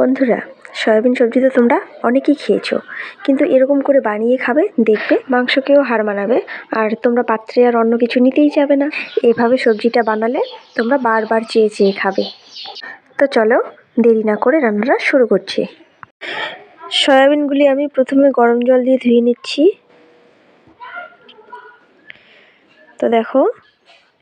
বন্ধুরা, সয়াবিন সবজি তো তোমরা অনেকেই খেয়েছো। কিন্তু এরকম করে বানিয়ে খাবে, দেখবে মাংসকেও হার মানাবে, আর তোমরা পাত্রে আর অন্য কিছু নিতেই যাবে না। এভাবে সবজিটা বানালে তোমরা বারবার চেয়ে চেয়ে খাবে। তো চলো, দেরি না করে রান্নাটা শুরু করছি। সয়াবিনগুলি আমি প্রথমে গরম জল দিয়ে ধুয়ে নিচ্ছি। তো দেখো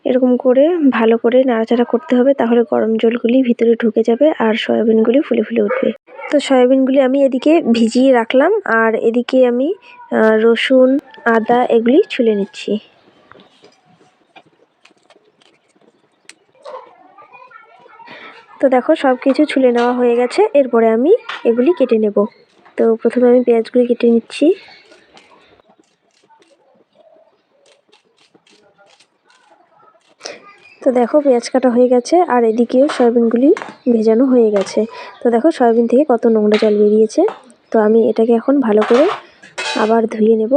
এরকম করে ভালো করে নাড়াচাড়া করতে হবে, তাহলে গরম জলগুলি ভিতরে ঢুকে যাবে আর সয়াবিনগুলি ফুলে ফুলে উঠবে। তো সয়াবিনগুলি আমি এদিকে ভিজিয়ে রাখলাম আর এদিকে আমি রসুন, আদা এগুলি ছুলে নিচ্ছি। তো দেখো সব কিছু ছুলে নেওয়া হয়ে গেছে, এরপরে আমি এগুলি কেটে নেব। তো প্রথমে আমি পেঁয়াজগুলি কেটে নিচ্ছি। তো দেখো পেঁয়াজ কাটা হয়ে গেছে, আর এদিকেও সয়াবিনগুলি ভেজানো হয়ে গেছে। তো দেখো সয়াবিন থেকে কত নোংরা জল বেরিয়েছে। তো আমি এটাকে এখন ভালো করে আবার ধুয়ে নেব।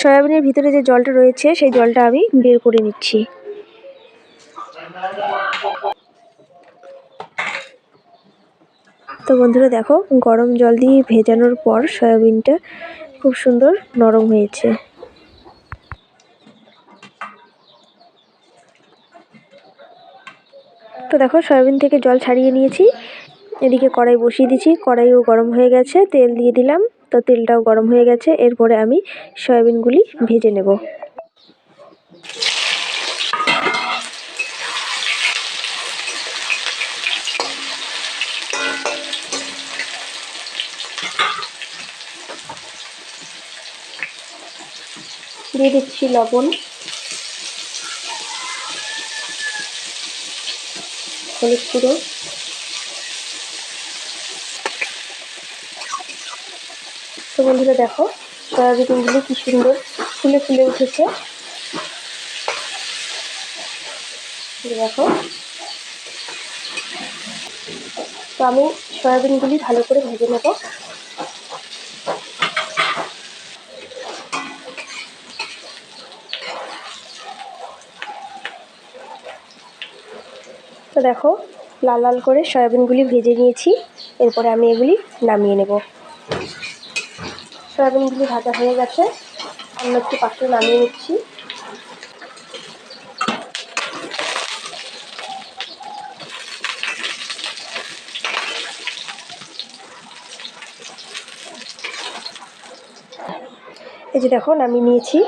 সয়াবিনের ভিতরে যে জলটা রয়েছে, সেই জলটা আমি বের করে নিচ্ছি। তো বন্ধুরা দেখো, গরম জল দিয়ে ভেজানোর পর সয়াবিনটা খুব সুন্দর নরম হয়েছে। তো দেখো সয়াবিন থেকে জল ছাড়িয়ে নিয়েছি। এদিকে কড়াই বসিয়ে দিয়েছি। কড়াইও গরম হয়ে গেছে, তেল দিয়ে দিলাম। তো তেলটাও গরম হয়ে গেছে, এরপরে আমি সয়াবিনগুলি ভেজে নেব। দিয়ে দিচ্ছি লবণ। হলুদ গুঁড়ো। তো বন্ধুরা দেখো, সয়াবিনগুলো কি সুন্দর ফুলে ফুলে উঠেছে। দেখো। তো আমি সয়াবিনগুলি ভালো করে ভেজে নেব। তো দেখো, লাল লাল করে সয়াবিনগুলি ভেজে নিয়েছি। এরপরে আমি এগুলি নামিয়ে নেব। সয়াবিনগুলি ভাজা হয়ে গেছে। অন্য একটু পাশে নামিয়ে নিচ্ছি। এই যে দেখো, নামিয়ে নিয়েছি।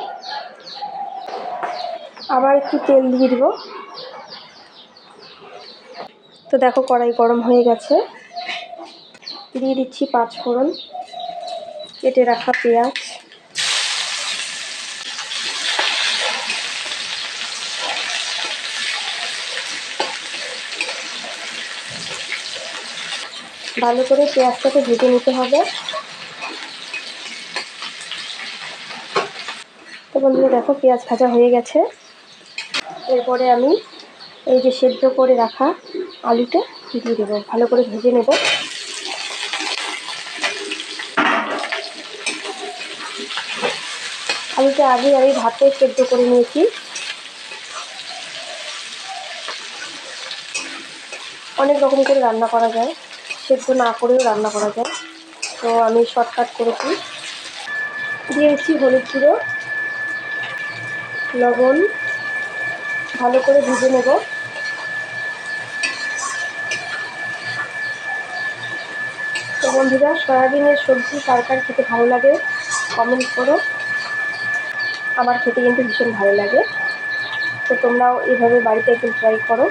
আবার একটু তেল দিয়ে দেবো। তো দেখো কড়াই গরম হয়ে গেছে। দিয়ে দিচ্ছি পাঁচ ফোড়ন, কেটে রাখা পেঁয়াজ। ভালো করে পেঁয়াজটাকে ভেজে নিতে হবে। তো বন্ধুরা দেখো পেঁয়াজ ভাজা হয়ে গেছে। এরপরে আমি এই যে সেদ্ধ করে রাখা আলুটা দিয়ে দেবো, ভালো করে ভেজে নেব। আলুটা আগে আমি ভাতে সেদ্ধ করে নিয়েছি। অনেক রকম করে রান্না করা যায়, সেদ্ধ না করেও রান্না করা যায়। তো আমি শর্টকাট করেছি। দিয়েছি হলুদ গুঁড়ো, লবণ, ভালো করে ভেজে নেব। তো বন্ধুরা, সয়াবিনের সবজি কার কার খেতে ভালো লাগে কমেন্ট করো। আমার খেতে কিন্তু ভীষণ ভালো লাগে। তো তোমরাও এভাবে বাড়িতে একটু ট্রাই করো।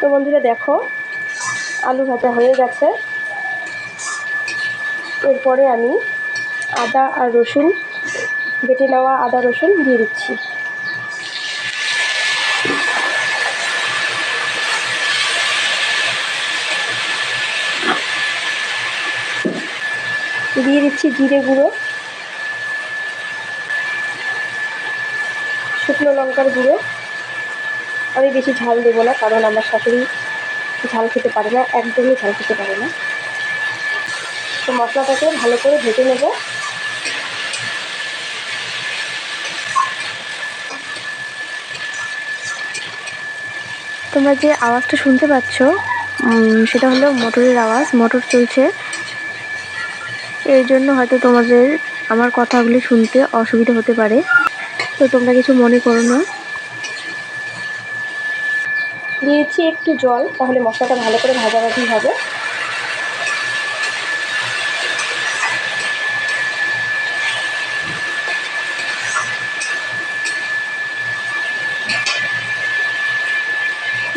তো বন্ধুরা দেখো, আলু ভাজা হয়ে গেছে। এরপরে আমি আদা আর রসুন বেটে নেওয়া আদা রসুন দিয়ে দিচ্ছি। দিয়ে দিচ্ছি জিরে গুঁড়ো। শুকনো লঙ্কার গুঁড়ো। আমি বেশি ঝাল দেবো না, কারণ আমার শাশুড়ি ঝাল খেতে পারে না, একদমই ঝাল খেতে পারে না। তো মশলাটাকে ভালো করে ভেজে নেব। তোমরা যে আওয়াজটা শুনতে পাচ্ছ সেটা হলো মোটরের আওয়াজ। মোটর চলছে। এর জন্য হয়তো তোমাদের আমার কথাগুলি শুনতে অসুবিধা হতে পারে। তো তোমরা কিছু মনে করো না। দিয়েছি একটু জল, তাহলে মশলাটা ভালো করে ভাজাভাজি হবে।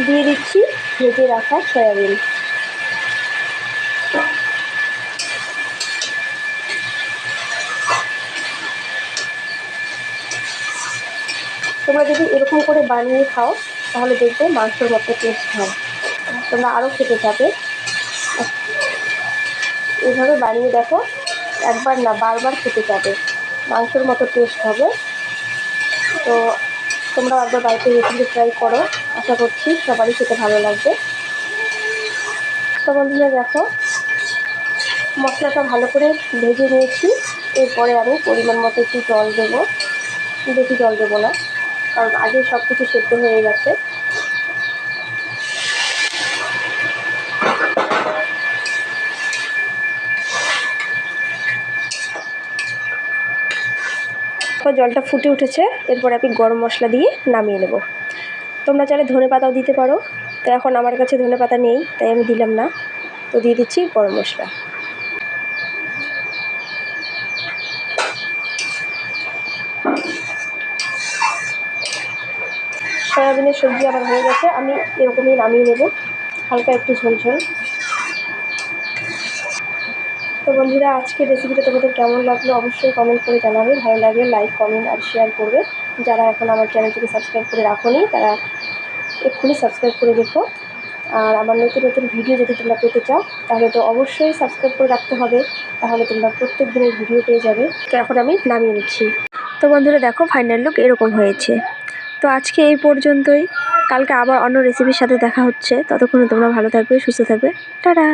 দিয়ে দিচ্ছি, ভেজে রাখা সয়াবিন। তোমরা যদি এরকম করে বানিয়ে খাও, তাহলে দেখবে মাংসের মতো টেস্ট হয়। তোমরা আরও খেতে যাবে এভাবে বানিয়ে দেখো, একবার না বারবার খেতে যাবে। মাংসের মতো টেস্ট হবে। তো তোমরা একবার বাড়িতে রেসিপি ট্রাই করো, আশা করছি সবারই খেতে ভালো লাগবে। তো বন্ধুরা দেখো, মশলাটা ভালো করে ভেজে নিয়েছি। এরপরে আমি পরিমাণ মতো একটু জল দেবো। বেশি জল দেবো না, কারণ আগে সব কিছু সেদ্ধ হয়ে গেছে। জলটা ফুটে উঠেছে। এরপর আমি গরম মশলা দিয়ে নামিয়ে নেব। তোমরা চাইলে ধনে পাতাও দিতে পারো। তো এখন আমার কাছে ধনে পাতা নেই, তাই আমি দিলাম না। তো দিয়ে দিচ্ছি গরম মশলা। সয়াবিনের সবজি আমার হয়ে গেছে, আমি এরকমই নামিয়ে নেব। হালকা একটু ঝোলঝোল তো বন্ধুরা, আজকের রেসিপিটা তোমাদের কেমন লাগল অবশ্যই কমেন্ট করে জানাবে। ভালো লাগলে লাইক কমেন্ট আর শেয়ার করবে। যারা এখন আমার চ্যানেলটিকে সাবস্ক্রাইব করে রাখোনি, তারা এক্ষুনি সাবস্ক্রাইব করে রেখো। আর আমার নতুন নতুন ভিডিও যদি তোমরা পেতে চাও, তাহলে তো অবশ্যই সাবস্ক্রাইব করে রাখতে হবে। তাহলে তোমরা প্রত্যেক দিনের ভিডিও পেয়ে যাবে। তো এখন আমি নামিয়ে নিচ্ছি। তো বন্ধুরা, দেখো ফাইনাল লুক এরকম হয়েছে। তো আজকে এই পর্যন্তই। কালকে আবার অন্য রেসিপির সাথে দেখা হচ্ছে। ততক্ষণে তোমরা ভালো থাকবে, সুস্থ থাকবে। টাটা!